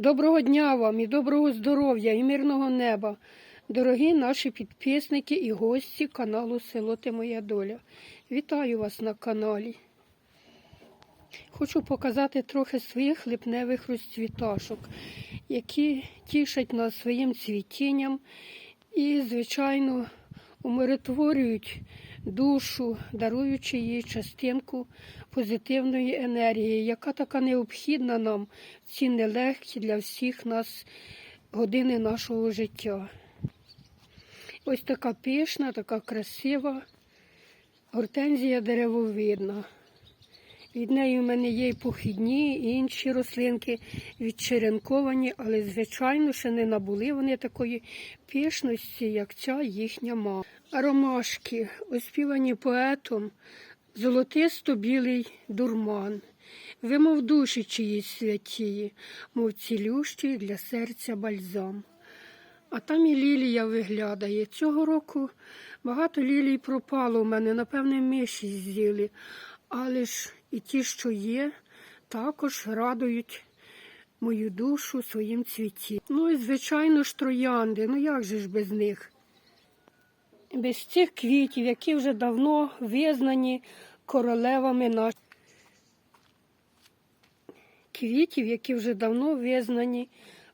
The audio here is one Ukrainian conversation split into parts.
Доброго дня вам і доброго здоров'я і мирного неба, дорогі наші підписники і гості каналу Село Ти Моя Доля. Вітаю вас на каналі. Хочу показати трохи своїх липневих розцвіташок, які тішать нас своїм цвітінням і, звичайно, умиротворюють душу, даруючи їй частинку позитивної енергії, яка така необхідна нам ці нелегкі для всіх нас години нашого життя. Ось така пишна, така красива гортензія деревовидна. Від неї в мене є і похідні, і інші рослинки відчеренковані, але, звичайно, ще не набули вони такої пишності, як ця їхня мама. Ромашки, оспівані поетом, золотисто-білий дурман. Ви, мов душі чиїсь святії, мов цілющий для серця бальзам. А там і лілія виглядає. Цього року багато лілій пропало у мене, напевне, миші з'їли. Але ж і ті, що є, також радують мою душу своїм цвіті. Ну і, звичайно ж, троянди. Ну як же ж без них? Без цих квітів, які вже давно визнані королевами наших. Квітів, які вже давно визнані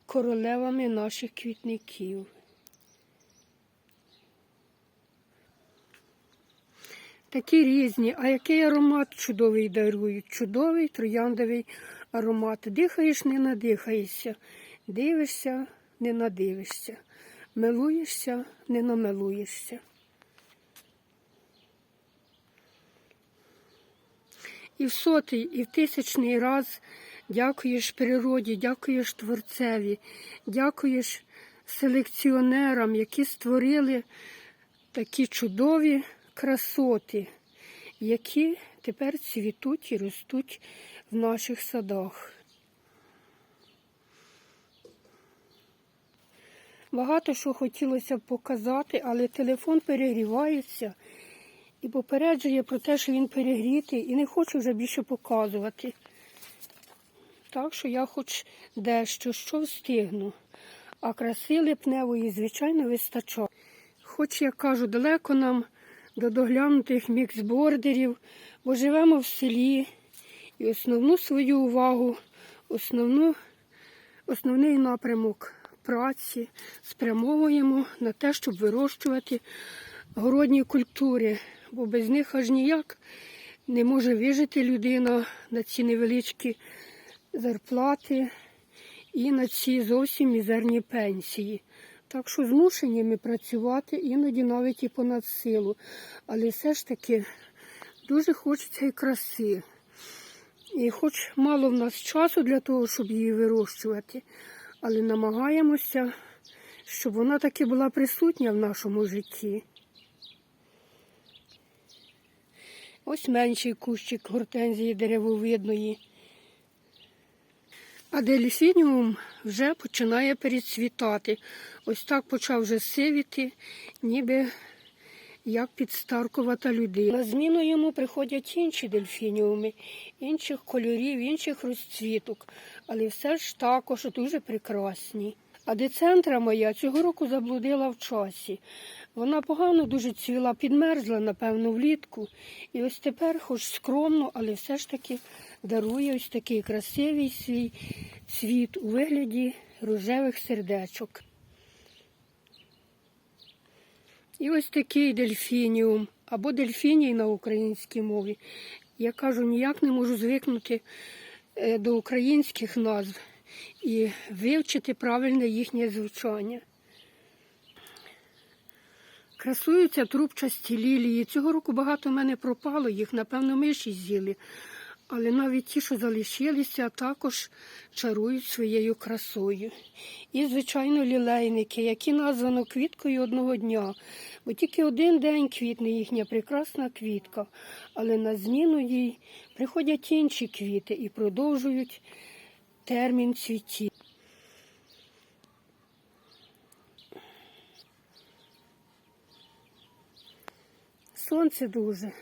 королевами наших квітників. Такі різні, а який аромат чудовий дарують. Чудовий трояндовий аромат. Дихаєш, не надихаєшся, дивишся, не надивишся, милуєшся, не намилуєшся. І в сотий, і в тисячний раз дякуєш природі, дякуєш творцеві, дякуєш селекціонерам, які створили такі чудові красоти, які тепер цвітуть і ростуть в наших садах. Багато що хотілося б показати, але телефон перегрівається і попереджує про те, що він перегрітий, і не хочу вже більше показувати. Так що я хоч дещо що встигну, а краси липневої, звичайно, вистачає. Хоч, я кажу, далеко нам до доглянутих міксбордерів, бо живемо в селі і основну свою увагу, основну, основний напрямок праці спрямовуємо на те, щоб вирощувати городні культури, бо без них аж ніяк не може вижити людина на ці невеличкі зарплати і на ці зовсім мізерні пенсії. Так що змушені ми працювати іноді навіть і понад силу. Але все ж таки дуже хочеться і краси. І хоч мало в нас часу для того, щоб її вирощувати, але намагаємося, щоб вона таки була присутня в нашому житті. Ось менший кущик гортензії деревовидної. А дельфініум вже починає перецвітати. Ось так почав вже сивіти, ніби як підстаркувата людина. На зміну йому приходять інші дельфініуми, інших кольорів, інших розцвіток, але все ж також дуже прекрасні. А децентра моя цього року заблудила в часі. Вона погано дуже цвіла, підмерзла, напевно, влітку. І ось тепер, хоч скромно, але все ж таки дарує ось такий красивий свій цвіт у вигляді рожевих сердечок. І ось такий дельфініум, або дельфіній на українській мові. Я кажу, ніяк не можу звикнути е, до українських назв і вивчити правильне їхнє звучання. Красуються трубчасті лілії. Цього року багато в мене пропало, їх, напевно, миші з'їли. Але навіть ті, що залишилися, також чарують своєю красою. І, звичайно, лілейники, які названо квіткою одного дня. Бо тільки один день квітне їхня прекрасна квітка, але на зміну їй приходять інші квіти і продовжують термін цвітів. Сонце дуже.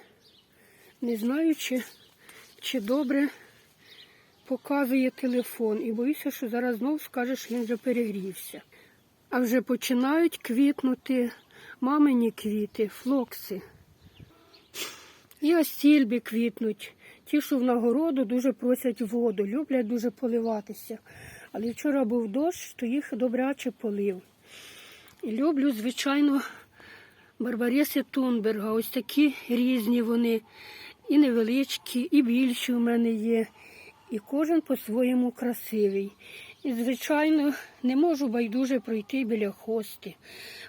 Не знаю, чи, чи добре показує телефон і боюся, що зараз знову скаже, що він вже перегрівся. А вже починають квітнути мамині квіти, флокси. І остільбі квітнуть. Ті, що в нагороду дуже просять воду, люблять дуже поливатися. Але вчора був дощ, то їх добряче полив. І люблю, звичайно, Барбариси Тунберга. Ось такі різні вони. І невеличкі, і більші у мене є. І кожен по-своєму красивий. І, звичайно, не можу байдуже пройти біля хости.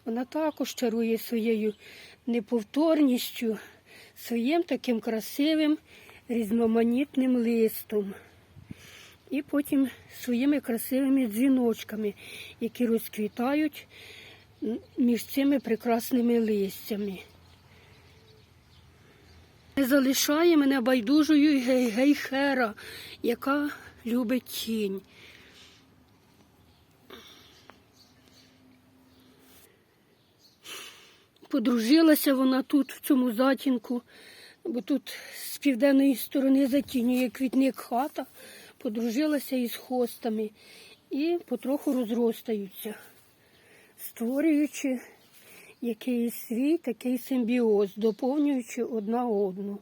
Вона також чарує своєю неповторністю, своїм таким красивим різноманітним листом. І потім своїми красивими дзвіночками, які розквітають між цими прекрасними листями. Не залишає мене байдужою гей- гейхера, яка любить тінь. Подружилася вона тут, в цьому затінку, бо тут з південної сторони затінює квітник хата, подружилася із хостами і потроху розростаються, створюючи якийсь свій такий симбіоз, доповнюючи одна одну.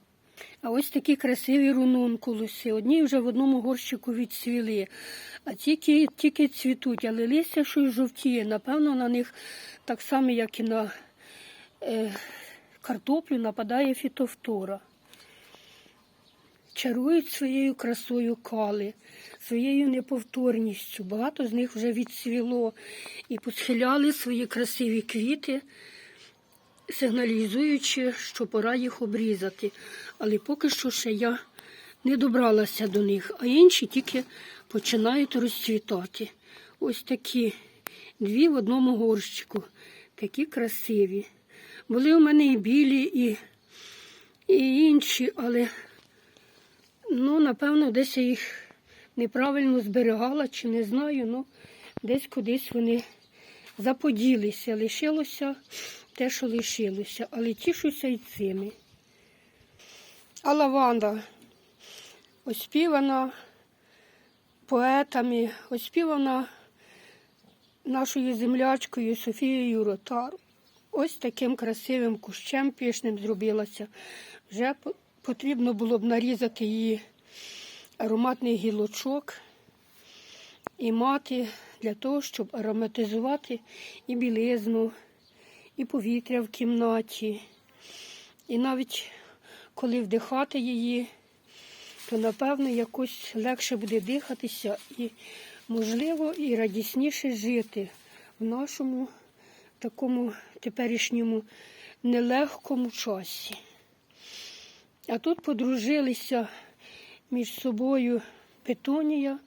А ось такі красиві рунункулуси. Одні вже в одному горщику відцвіли, а тільки, тільки цвітуть, але листя щось жовтіє. Напевно, на них так само, як і на е, картоплю, нападає фітофтора. Чарують своєю красою кали, своєю неповторністю. Багато з них вже відцвіло і посхиляли свої красиві квіти, сигналізуючи, що пора їх обрізати. Але поки що ще я не добралася до них, а інші тільки починають розцвітати. Ось такі дві в одному горщику, такі красиві. Були у мене і білі, і, і інші, але ну, напевно, десь я їх неправильно зберігала, чи не знаю, ну десь кудись вони заподілися. Лишилося те, що лишилося, але тішуся і цими. А лаванда оспівана поетами, оспівана нашою землячкою Софією Ротар. Ось таким красивим кущем пишним зробилася. Вже потрібно було б нарізати її ароматний гілочок і мати для того, щоб ароматизувати і білизну, і повітря в кімнаті. І навіть коли вдихати її, то напевно якось легше буде дихатися і, можливо, і радісніше жити в нашому такому теперішньому нелегкому часі. А тут подружилися між собою Петонія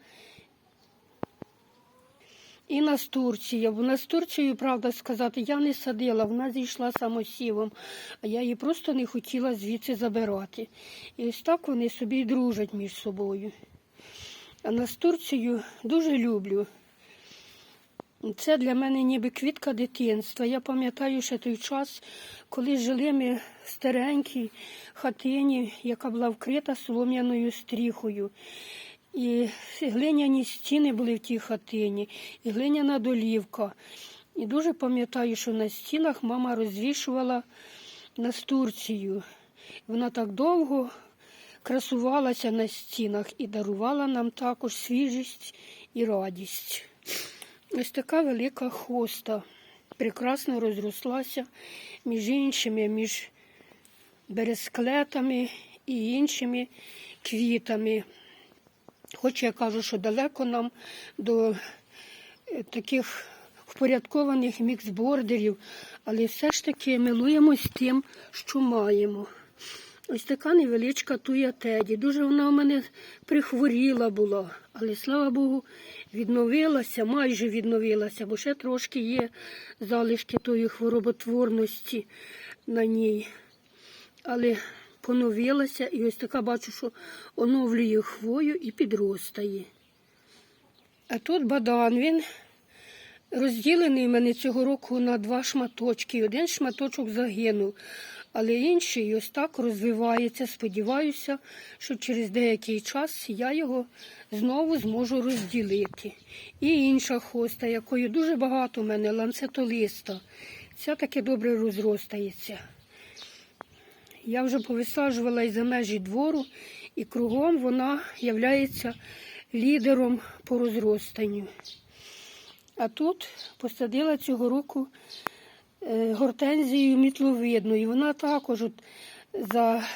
і Настурція. Бо Настурцію, правда сказати, я не садила, вона зійшла самосівом, а я її просто не хотіла звідси забирати. І ось так вони собі дружать між собою. А Настурцію дуже люблю. Це для мене ніби квітка дитинства. Я пам'ятаю ще той час, коли жили ми в старенькій хатині, яка була вкрита солом'яною стріхою. І глиняні стіни були в тій хатині, і глиняна долівка. І дуже пам'ятаю, що на стінах мама розвішувала настурцію. Вона так довго красувалася на стінах і дарувала нам також свіжість і радість. Ось така велика хоста прекрасно розрослася між іншими, між бересклетами і іншими квітами. Хоч я кажу, що далеко нам до е, таких впорядкованих міксбордерів, але все ж таки милуємось тим, що маємо. Ось така невеличка туя теді. Дуже вона у мене прихворіла була, але слава Богу, відновилася, майже відновилася, бо ще трошки є залишки тої хвороботворності на ній. Але поновилася і ось така бачу, що оновлює хвою і підростає. А тут бадан, він розділений в мене цього року на два шматочки. Один шматочок загинув, але інший ось так розвивається. Сподіваюся, що через деякий час я його знову зможу розділити. І інша хоста, якої дуже багато у мене, ланцетолиста. Ця таки добре розростається. Я вже повисаджувала і за межі двору, і кругом вона є лідером по розростанню. А тут посадила цього року е, гортензію мітловидну, і вона також от за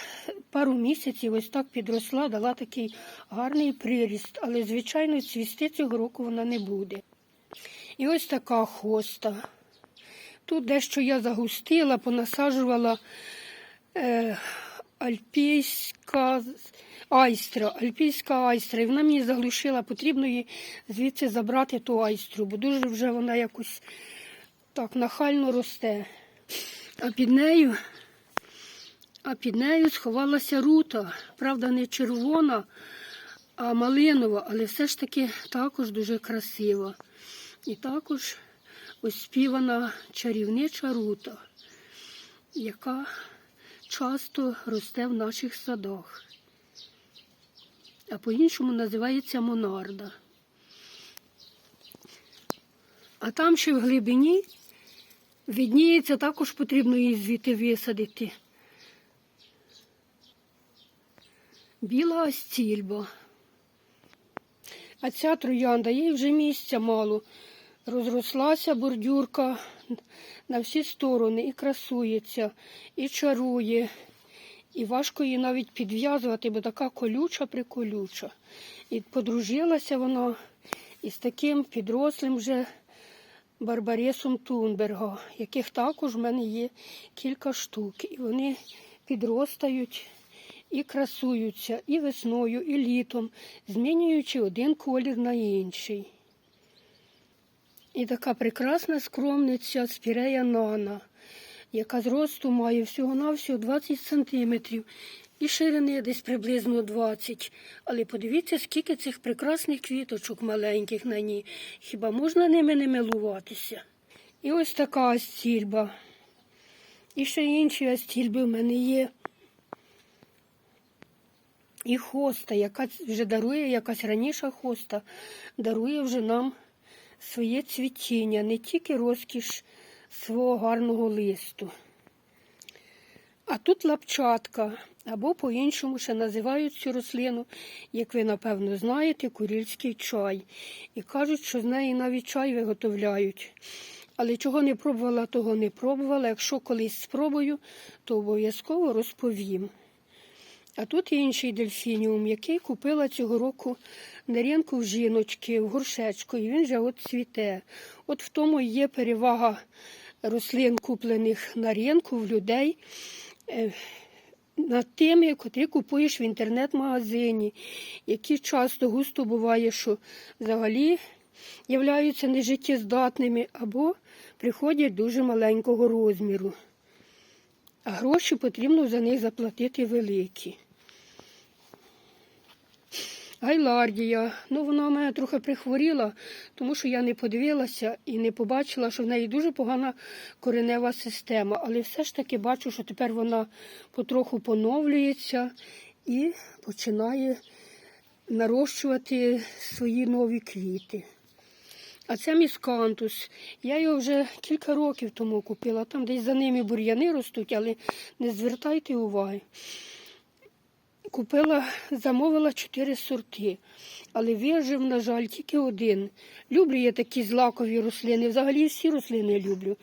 пару місяців ось так підросла, дала такий гарний приріст, але, звичайно, цвісти цього року вона не буде. І ось така хоста. Тут дещо я загустила, понасаджувала е, альпійська айстра, альпійська айстра. І вона мені заглушила, потрібно її звідси забрати ту айстру, бо дуже вже вона якось так нахально росте. А під нею, а під нею сховалася рута. Правда, не червона, а малинова, але все ж таки також дуже красива. І також ось співана чарівнича рута, яка часто росте в наших садах, а по-іншому називається монарда. А там ще в глибині відніється, також потрібно її звідти висадити. Біла астільба. А ця троянда, їй вже місця мало. Розрослася бордюрка на всі сторони і красується, і чарує. І важко її навіть підв'язувати, бо така колюча приколюча. І подружилася вона із таким підрослим вже Барбаресом Тунберга, яких також в мене є кілька штук. І вони підростають і красуються і весною, і літом, змінюючи один колір на інший. І така прекрасна скромниця спірея Нана, яка зросту має всього-навсього 20 сантиметрів і ширини десь приблизно 20. Але подивіться, скільки цих прекрасних квіточок маленьких на ній. Хіба можна ними не милуватися? І ось така астільба. І ще інші астільби в мене є. І хоста, яка вже дарує, якась раніша хоста, дарує вже нам своє цвітіння, не тільки розкіш свого гарного листу. А тут лапчатка, або по-іншому ще називають цю рослину, як ви, напевно, знаєте, курільський чай. І кажуть, що з неї навіть чай виготовляють. Але чого не пробувала, того не пробувала. Якщо колись спробую, то обов'язково розповім. А тут є інший дельфініум, який купила цього року на ринку в жіночки, в горшечку, і він же от цвіте. От в тому і є перевага рослин, куплених на ринку в людей е, над тими, котрі купуєш в інтернет-магазині, які часто густо буває, що взагалі являються нежиттєздатними або приходять дуже маленького розміру. А гроші потрібно за них заплатити великі. Гайлардія. Ну, вона в мене трохи прихворіла, тому що я не подивилася і не побачила, що в неї дуже погана коренева система. Але все ж таки бачу, що тепер вона потроху поновлюється і починає нарощувати свої нові квіти. А це міскантус. Я його вже кілька років тому купила. Там десь за ними бур'яни ростуть, але не звертайте уваги. Купила, замовила чотири сорти, але вижив, на жаль, тільки один. Люблю я такі злакові рослини. Взагалі всі рослини люблю.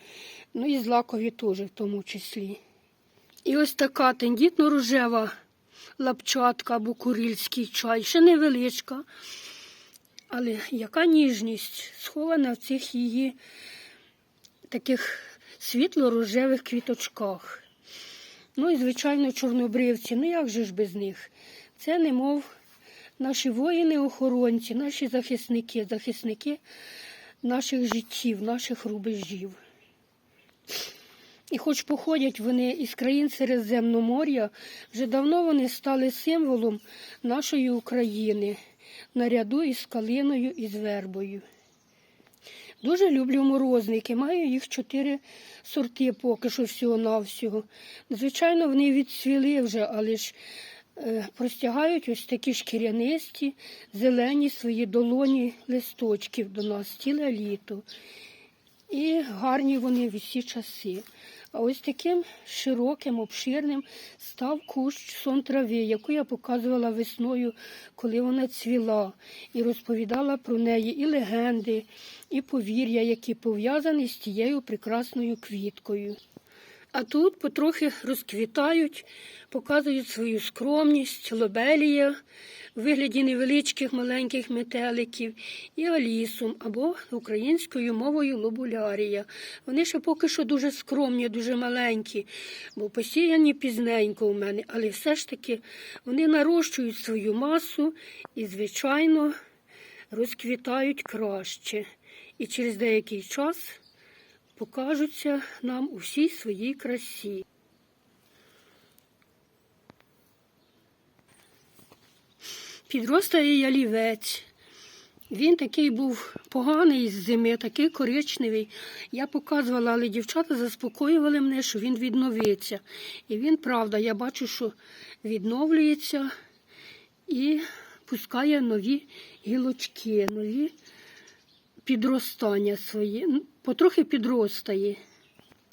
Ну і злакові теж в тому числі. І ось така тендітно-рожева лапчатка або курильський чай, ще невеличка. Але яка ніжність схована в цих її таких світло-рожевих квіточках. Ну і, звичайно, чорнобривці. Ну як же ж без них? Це немов наші воїни-охоронці, наші захисники, захисники наших життів, наших рубежів. І хоч походять вони із країн Середземномор'я, вже давно вони стали символом нашої України наряду із калиною і з вербою. Дуже люблю морозники. Маю їх чотири сорти поки що всього-навсього. Звичайно, вони відцвіли вже, але ж е, простягають ось такі шкірянисті, зелені свої долоні листочків до нас ціле літо. І гарні вони в усі часи. А ось таким широким, обширним став кущ сон трави, яку я показувала весною, коли вона цвіла, і розповідала про неї і легенди, і повір'я, які пов'язані з тією прекрасною квіткою. А тут потрохи розквітають, показують свою скромність, лобелія в вигляді невеличких маленьких метеликів і алісум або українською мовою лобулярія. Вони ще поки що дуже скромні, дуже маленькі, бо посіяні пізненько у мене, але все ж таки вони нарощують свою масу і, звичайно, розквітають краще. І через деякий час покажуться нам у всій своїй красі. Підростає ялівець. Він такий був поганий з зими, такий коричневий. Я показувала, але дівчата заспокоювали мене, що він відновиться. І він, правда, я бачу, що відновлюється і пускає нові гілочки, нові підростання свої. Ну, Потрохи підростає.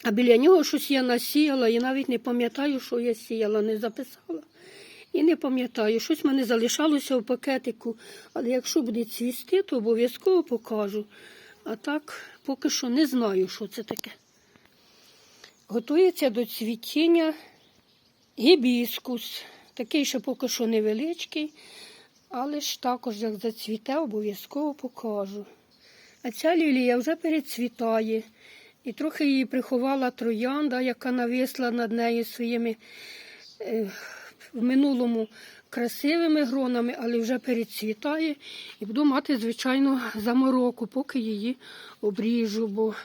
А біля нього щось я насіяла і навіть не пам'ятаю, що я сіяла, не записала. І не пам'ятаю, щось в мене залишалося в пакетику, але якщо буде цвісти, то обов'язково покажу. А так, поки що не знаю, що це таке. Готується до цвітіння гібіскус. Такий ще поки що невеличкий, але ж також, як зацвіте, обов'язково покажу. А ця лілія вже перецвітає. І трохи її приховала троянда, яка нависла над нею своїми е, в минулому красивими гронами, але вже перецвітає. І буду мати, звичайно, замороку, поки її обріжу, бо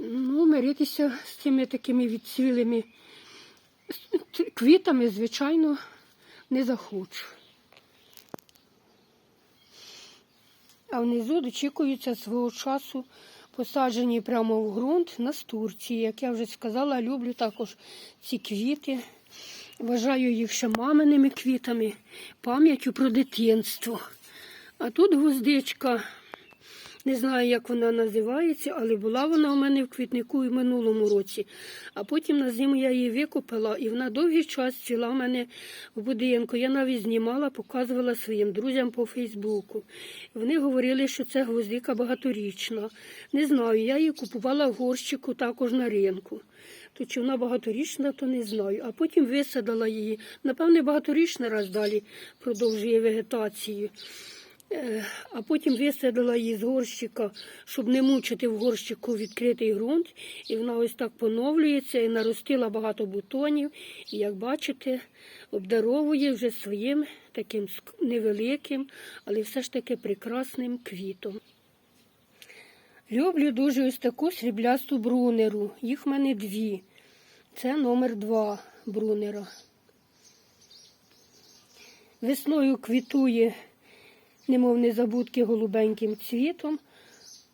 ну, миритися з цими такими відцвілими квітами, звичайно, не захочу. А внизу дочікуються свого часу посаджені прямо в ґрунт настурції. Як я вже сказала, люблю також ці квіти. Вважаю їх ще маминими квітами, пам'яттю про дитинство. А тут гвоздичка, не знаю, як вона називається, але була вона у мене в квітнику і в минулому році. А потім на зиму я її викопала, і вона довгий час цвіла в мене в будинку. Я навіть знімала, показувала своїм друзям по Фейсбуку. Вони говорили, що це гвоздика багаторічна. Не знаю, я її купувала в горщику також на ринку. То чи вона багаторічна, то не знаю. А потім висадила її. Напевне, багаторічна раз далі продовжує вегетацію. Е, А потім висадила її з горщика, щоб не мучити в горщику відкритий ґрунт. І вона ось так поновлюється і наростила багато бутонів. І, як бачите, обдаровує вже своїм таким невеликим, але все ж таки прекрасним квітом. Люблю дуже ось таку сріблясту брунеру. Їх в мене дві. Це номер два брунера. Весною квітує, немов незабудки голубеньким цвітом,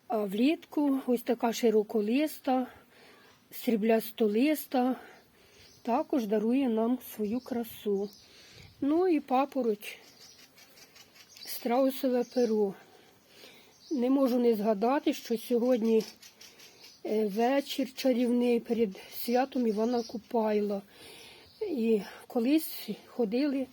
а влітку ось така широколиста, сріблястолиста, також дарує нам свою красу. Ну і папороть, страусове перо. Не можу не згадати, що сьогодні е, вечір чарівний перед святом Івана Купайла. І колись ходили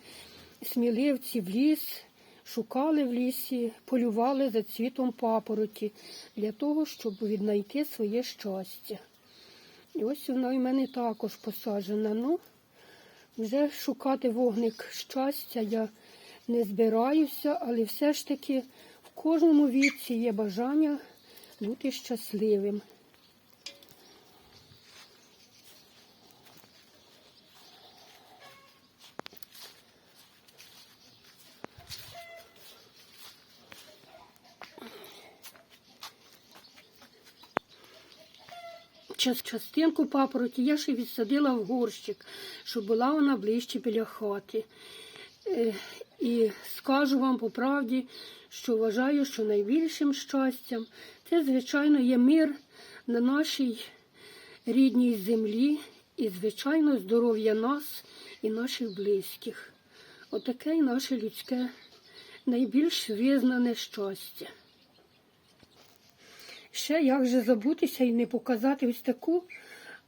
сміливці в ліс, шукали в лісі, полювали за цвітом папороті для того, щоб віднайти своє щастя. І ось вона в мене також посаджена. Ну, вже шукати вогник щастя я не збираюся, але все ж таки в кожному віці є бажання бути щасливим. Частинку папороті я ще відсадила в горщик, щоб була вона ближче біля хати. Е, І скажу вам по правді, що вважаю, що найбільшим щастям це, звичайно, є мир на нашій рідній землі і, звичайно, здоров'я нас і наших близьких. Отаке й наше людське найбільш визнане щастя. Ще як же забутися і не показати ось таку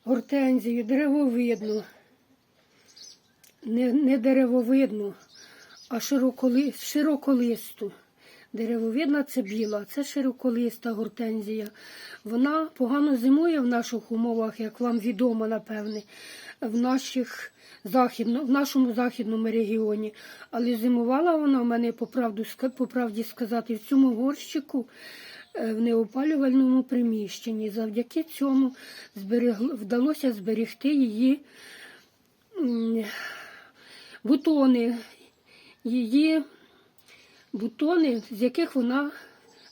гортензію деревовидну. Не, не деревовидну, а широколи, широколисту. Деревовидна це біла, це широколиста гортензія. Вона погано зимує в наших умовах, як вам відомо, напевне, в, наших західно, в нашому західному регіоні. Але зимувала вона в мене, по, правді сказати, в цьому горщику в неопалювальному приміщенні. Завдяки цьому вдалося зберегти її бутони, її бутони, з яких вона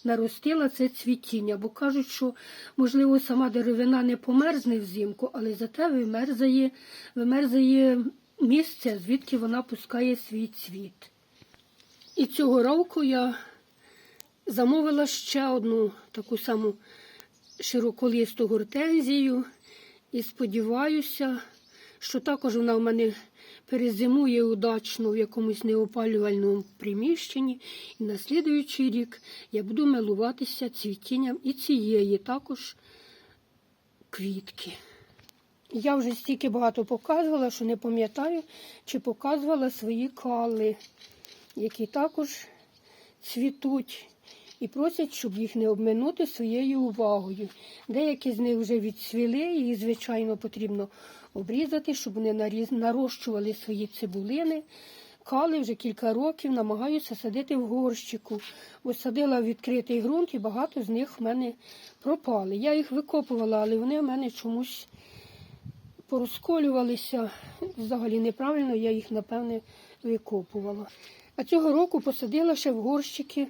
наростила це цвітіння. Бо кажуть, що, можливо, сама деревина не померзне взимку, але зате вимерзає, вимерзає місце, звідки вона пускає свій цвіт. І цього року я замовила ще одну таку саму широколисту гортензію і сподіваюся, що також вона в мене перезимує удачно в якомусь неопалювальному приміщенні. І на слідуючий рік я буду милуватися цвітінням і цієї також квітки. Я вже стільки багато показувала, що не пам'ятаю, чи показувала свої кали, які також цвітуть і просять, щоб їх не обминути своєю увагою. Деякі з них вже відцвіли, їх, звичайно, потрібно обрізати, щоб вони нарощували свої цибулини. Кали вже кілька років намагаюся садити в горщику. Ось садила в відкритий ґрунт і багато з них в мене пропали. Я їх викопувала, але вони в мене чомусь порозколювалися. Взагалі неправильно, я їх, напевне, викопувала. А цього року посадила ще в горщики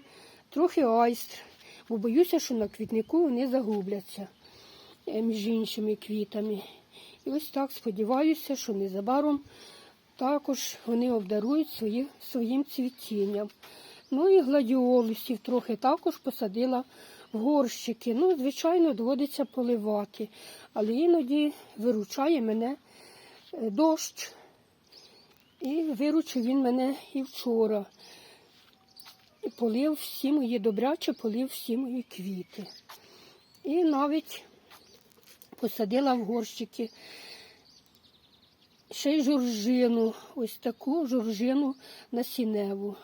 трохи айстр, бо боюся, що на квітнику вони загубляться е, між іншими квітами. І ось так сподіваюся, що незабаром також вони обдарують свої, своїм цвітінням. Ну і гладіолусів трохи також посадила в горщики. Ну, звичайно, доводиться поливати, але іноді виручає мене е, дощ. І виручив він мене і вчора. І полив всі мої добряче, полив всі мої квіти. І навіть посадила в горщики ще й жоржину, ось таку жоржину насінневу.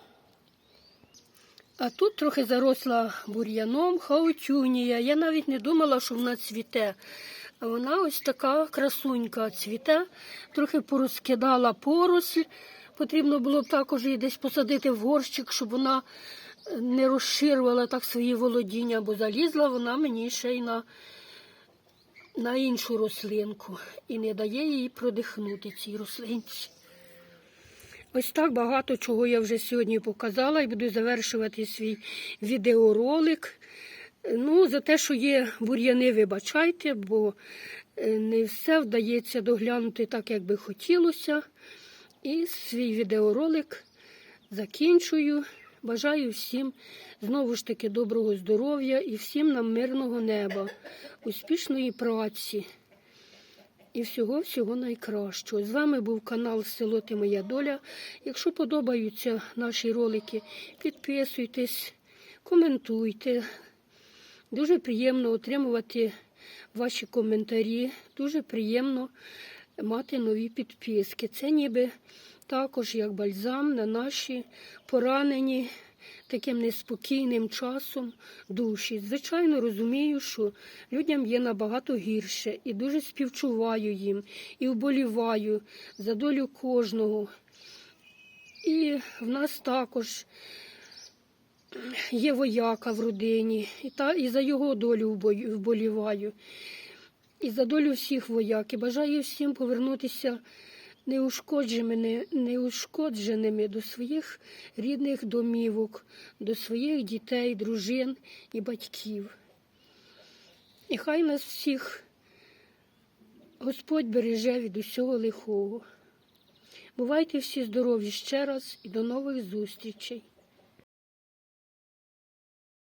А тут трохи заросла бур'яном хаутюнія. Я навіть не думала, що вона цвіте. А вона ось така красунька цвіте, трохи порозкидала поросль. Потрібно було б також її десь посадити в горщик, щоб вона е, не розширювала так свої володіння, бо залізла вона мені ще й на, на іншу рослинку і не дає їй продихнути цій рослинці. Ось так багато чого я вже сьогодні показала і буду завершувати свій відеоролик. Ну, за те, що є бур'яни, вибачайте, бо е, не все вдається доглянути так, як би хотілося. І свій відеоролик закінчую. Бажаю всім знову ж таки доброго здоров'я і всім нам мирного неба, успішної праці і всього-всього найкращого. З вами був канал Село Ти Моя Доля. Якщо подобаються наші ролики, підписуйтесь, коментуйте. Дуже приємно отримувати ваші коментарі. Дуже приємно мати нові підписки. Це ніби також як бальзам на наші поранені таким неспокійним часом душі. Звичайно, розумію, що людям є набагато гірше і дуже співчуваю їм і вболіваю за долю кожного. І в нас також є вояка в родині, і, та, і за його долю вболіваю, і за долю всіх вояк. І бажаю всім повернутися неушкодженими, неушкодженими до своїх рідних домівок, до своїх дітей, дружин і батьків. І хай нас всіх Господь береже від усього лихого. Бувайте всі здорові ще раз і до нових зустрічей!